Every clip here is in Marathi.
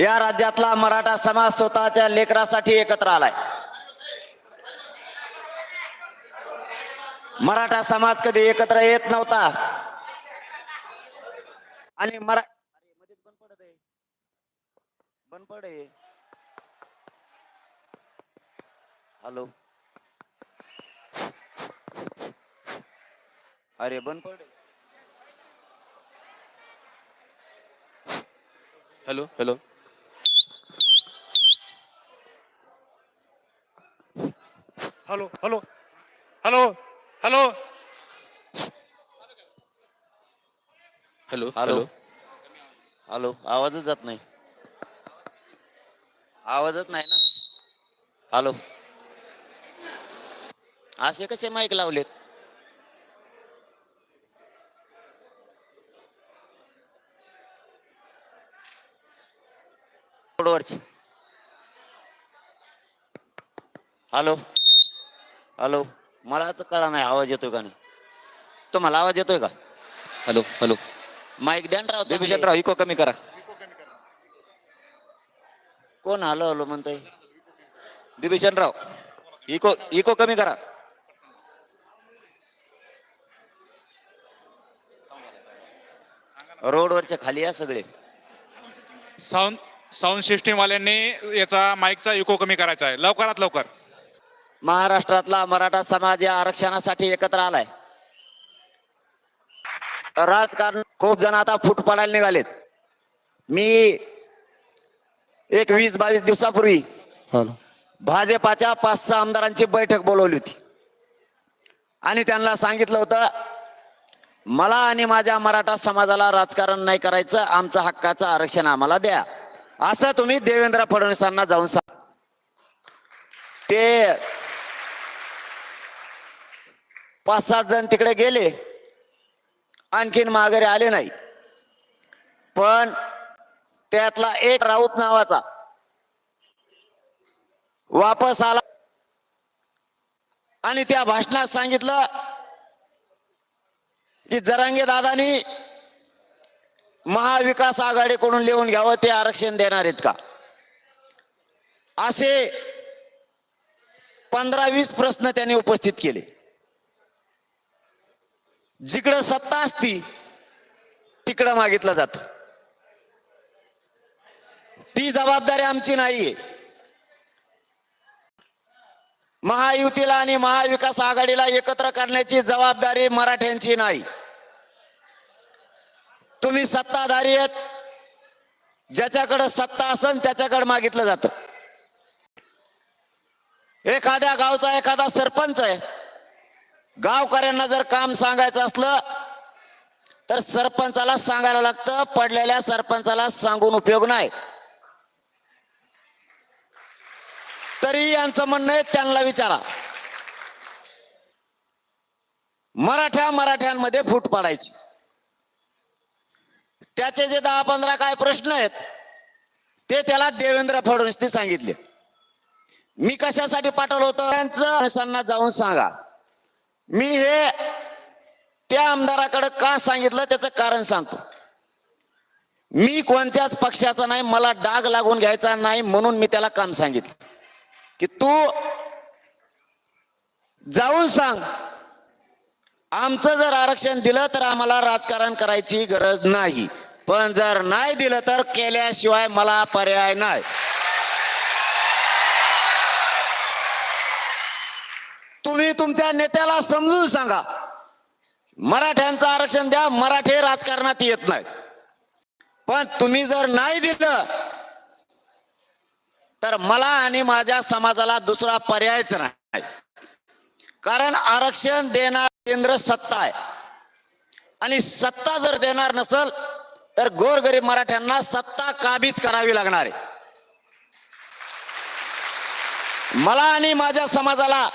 या राज्यातला मराठा समाज स्वतःच्या लेकरासाठी एकत्र आलाय. मराठा समाज कधी एकत्र येत नव्हता. आणि मरा बंद पड हॅलो. अरे बंद पड hello hello. Hello hello hello hello. Hello hello. Hello. आवाजच जात नाही. आवाजच नाही ना. हॅलो. असे कसे माईक लावलेत? हॅलो. हॅलो मला तर कळा नाही आवाज येतोय का नाही? तुम्हाला आवाज येतोय का? हॅलो हॅलो माईक द्या ना राव चांगले. इको कमी करा. कोण हॅलो हॅलो म्हणताय? बिभीषणराव इको इको कमी करा. रोडवरच्या खाली या सगळे. साऊंड साऊंड सिस्टीम वाल्यांनी याचा माईकचा इको कमी करायचा आहे. लवकरात लवकर. महाराष्ट्रातला मराठा समाज या आरक्षणासाठी एकत्र आलाय. राजकारण खूप जण आता फूट पडायला निघालेत. मी एक वीस बावीस दिवसापूर्वी भाजपाच्या पाच सहा आमदारांची बैठक बोलवली होती. आणि त्यांना सांगितलं होतं मला आणि माझ्या मराठा समाजाला राजकारण नाही करायचं आमचं हक्काचं आरक्षण आम्हाला द्या. असं तुम्ही देवेंद्र फडणवीसांना जाऊन सांग. ते पाच सात जण तिकडे गेले. आणखीन माघारी आले नाही. पण त्यातला एक राऊत नावाचा वापस आला. आणि त्या भाषणात सांगितलं की जरांगे दादानी महाविकास आघाडीकडून लिहून घ्यावं ते आरक्षण देणार आहेत का? असे पंधरा वीस प्रश्न त्यांनी उपस्थित केले. जिकडं सत्ता असती तिकडं मागितलं जात. ती जबाबदारी आमची नाहीये. महायुतीला आणि महाविकास आघाडीला एकत्र करण्याची जबाबदारी मराठ्यांची नाही. तुम्ही सत्ताधारी आहेत ज्याच्याकडे सत्ता असेल त्याच्याकडे मागितलं जात. एखाद्या गावचा एखादा सरपंच आहे गावकऱ्यांना जर काम सांगायचं असलं तर सरपंचाला सांगायला लागतं पडलेल्या सरपंचाला सांगून उपयोग नाही. तरी यांचं म्हणणं आहे त्यांना विचारा. मराठ्या मराठ्यांमध्ये फूट पाडायची. त्याचे जे दहा पंधरा काय प्रश्न आहेत ते त्याला देवेंद्र फडणवीसने सांगितले. मी कशासाठी पाठवलं होतं? त्यांचं जाऊन सांगा. मी हे त्या आमदाराकडे का सांगितलं त्याचं कारण सांगतो. मी कोणत्याच पक्षाचा नाही मला डाग लागून घ्यायचा नाही म्हणून मी त्याला काम सांगितलं. की तू जाऊन सांग आमचं जर आरक्षण दिलं तर आम्हाला राजकारण करायची गरज नाही. पण जर नाही दिलं तर केल्याशिवाय मला पर्याय नाही. तुम्ही तुमच्या नेत्याला समजून सांगा. मराठ्यांचं आरक्षण द्या मराठे राजकारणात येत नाहीत पण तुम्ही जर नाही दिलं तर मला आणि माझ्या समाजाला दुसरा पर्यायच नाही. कारण आरक्षण देणार केंद्र सत्ता आहे. आणि सत्ता जर देणार नसल तर गोरगरीब मराठ्यांना सत्ता काबीज करावी लागणार आहे. मला आणि माझ्या समाजाला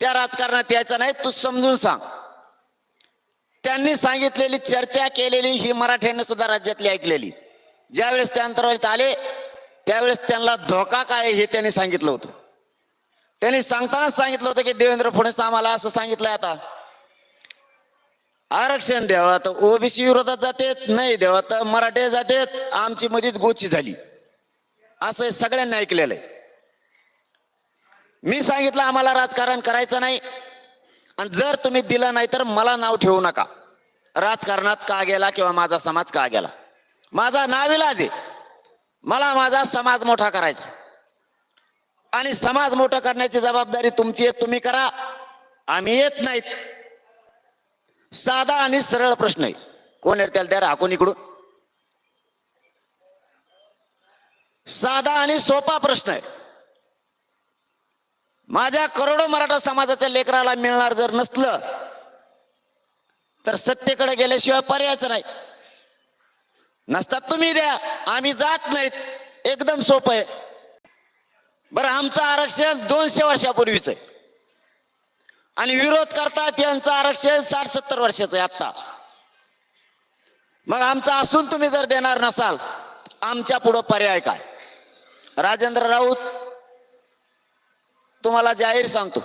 त्या राजकारणात यायचं नाही तू समजून सांग. त्यांनी सांगितलेली चर्चा केलेली ही मराठ्यांनी सुद्धा राज्यातली ऐकलेली. ज्यावेळेस ते अंतरावरीत आले त्यावेळेस त्यांना धोका काय आहे हे त्यांनी सांगितलं होतं. त्यांनी सांगतानाच सांगितलं होतं की देवेंद्र फडणवीस आम्हाला असं सांगितलंय आता. आरक्षण द्यावं तर ओबीसी विरोधात जातेत नाही द्यावं तर मराठे जातेत आमची मधीत गोची झाली. असं हे सगळ्यांनी ऐकलेलं आहे. मी सांगितलं आम्हाला राजकारण करायचं नाही. आणि जर तुम्ही दिलं नाही तर मला नाव ठेवू नका. राजकारणात का गेला किंवा माझा समाज का गेला? माझा नाविलाज आहे. मला माझा समाज मोठा करायचा. आणि समाज मोठा करण्याची जबाबदारी तुमची आहे तुम्ही करा. आम्ही येत नाहीत. साधा आणि सरळ प्रश्न आहे. कोण आहे त्याला द्या राखून इकडून. साधा आणि सोपा प्रश्न आहे. माझ्या करोडो मराठा समाजाच्या लेकराला मिळणार जर नसलं तर सत्तेकडे गेल्याशिवाय पर्यायच नाही. नसतात तुम्ही द्या आम्ही जात नाहीत. एकदम सोपं आहे. बरं आमचं आरक्षण दोनशे वर्षापूर्वीच आहे. आणि विरोध करतात यांचं आरक्षण साठ सत्तर वर्षाचं आहे आत्ता. मग आमचं असून तुम्ही जर देणार नसाल आमच्या पुढं पर्याय काय? राजेंद्र राऊत तुम्हाला जाहीर सांगतो.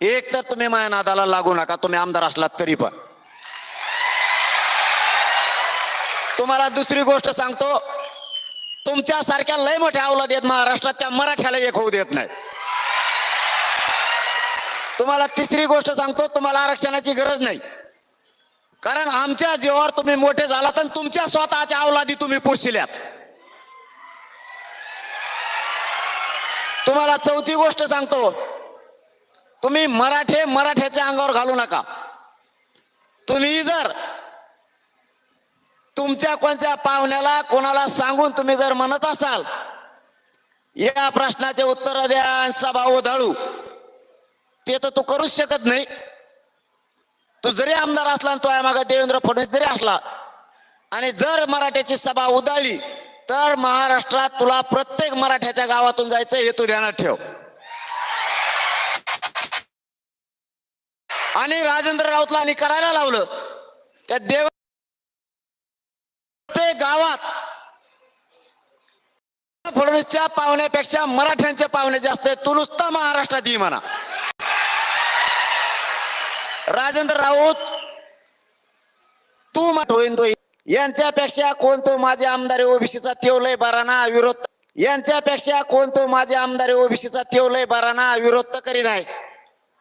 एक तर तुम्ही माझ्या नादाला लागू नका तुम्ही आमदार असलात तरी पण. तुम्हाला दुसरी गोष्ट सांगतो तुमच्यासारख्या लय मोठ्या अवलाद आहेत महाराष्ट्रात त्या मराठ्याला एक होऊ देत नाही. तुम्हाला तिसरी गोष्ट सांगतो तुम्हाला आरक्षणाची गरज नाही. कारण आमच्या जीवावर तुम्ही मोठे झालात आणि तुमच्या स्वतःच्या अवलादी तुम्ही पोषिल्यात तुम्हाला चौथी गोष्ट सांगतो. तुम्ही मराठे मराठ्याच्या अंगावर घालू नका. तुम्ही जर तुमच्या कोणत्या पाहुण्याला कोणाला सांगून तुम्ही जर म्हणत असाल या प्रश्नाचे उत्तर द्या सभा उधाळू. ते तर तू करूच शकत नाही. तू जरी आमदार असला तो तो मागे देवेंद्र फडणवीस जरी असला आणि जर मराठ्याची सभा उदाळली तर महाराष्ट्रात तुला प्रत्येक मराठ्याच्या गावातून जायचं हे तू ध्यानात ठेव. आणि राजेंद्र राऊतला आणि करायला लावलं. त्या देव प्रत्येक गावात फडणवीसच्या पाहुण्यापेक्षा मराठ्यांचे पाहुणे जास्त तू नुसता महाराष्ट्रात ये म्हणा. राजेंद्र राऊत तू मत होईन तो यांच्यापेक्षा कोण तो माझे आमदार ओबीसीचा तेवलय बराना विरोध यांच्यापेक्षा कोण तो माझे आमदार ओबीसीचा तेवलय बराना विरोध तर करी नाही.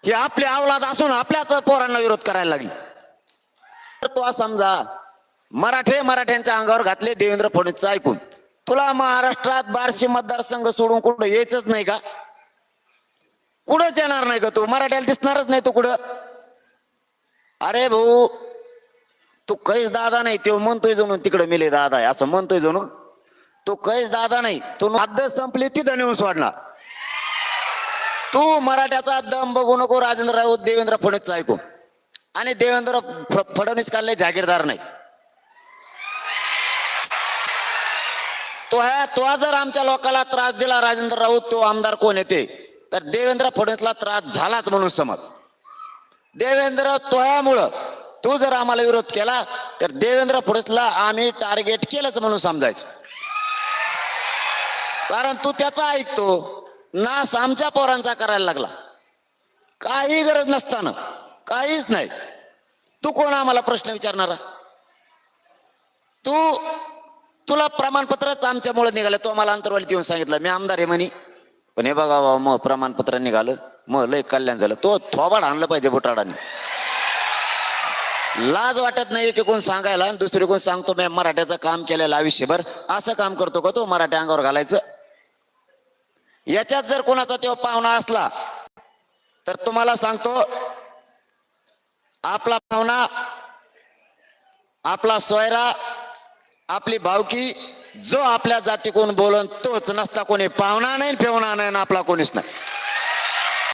हे आपले अवलाद असून आपल्याच पोरांना विरोध करायला लागली. तर तो समजा मराठे मराठ्यांच्या अंगावर घातले देवेंद्र फडणवीसचं ऐकून. तुला महाराष्ट्रात बार्शी मतदारसंघ सोडून कुठं यायचंच नाही का? कुठंच येणार नाही का तू? मराठ्याला दिसणारच नाही तू कुठं? अरे भाऊ तू कैस दादा नाही तो म्हणतोय जणू तिकडे मिले दादा आहे असं म्हणतोय जणू. तू कैस दादा नाही तू हद्द संपली तिथं नेऊन सोडणार तू मराठ्याचा दम बघू नको राजेंद्र राऊत देवेंद्र फडणवीस ऐकू. आणि देवेंद्र फडणवीस काढले जागीरदार नाही. तो ह्या तो जर आमच्या लोकांना त्रास दिला राजेंद्र राऊत तो आमदार कोण येते तर देवेंद्र फडणवीसला त्रास झालाच म्हणून समज. देवेंद्र तोयामुळं तू जर आम्हाला विरोध केला तर देवेंद्र फडणवीसला आम्ही टार्गेट केलंच म्हणून समजायचं. कारण तू त्याचा ऐकतो नास आमच्या पोरांचा करायला लागला. काही गरज नसताना. काहीच नाही. तू कोण आम्हाला प्रश्न विचारणारा? तू तुला प्रमाणपत्रच आमच्यामुळे निघालं. तो आम्हाला अंतरवालीत येऊन सांगितलं. मी आमदार आहे म्हणे. पण हे बघा बाबा मग प्रमाणपत्र निघालं. मग लय कल्याण झालं. तो थोबाड आणलं पाहिजे बुटाडाने लाज वाटत नाही की कोण सांगायला आणि दुसरी कोण सांगतो मी मराठ्याचं काम केलेलं आयुष्यभर असं काम करतो का तो मराठ्या अंगावर घालायचं? याच्यात जर कोणाचा तो पाहुणा असला तर तुम्हाला सांगतो आपला पाहुणा आपला सोयरा आपली भावकी जो आपल्या जाती कोण बोलन तोच नसता कोणी पाहुणा नाही फेवणा नाही आपला कोणीच नाही.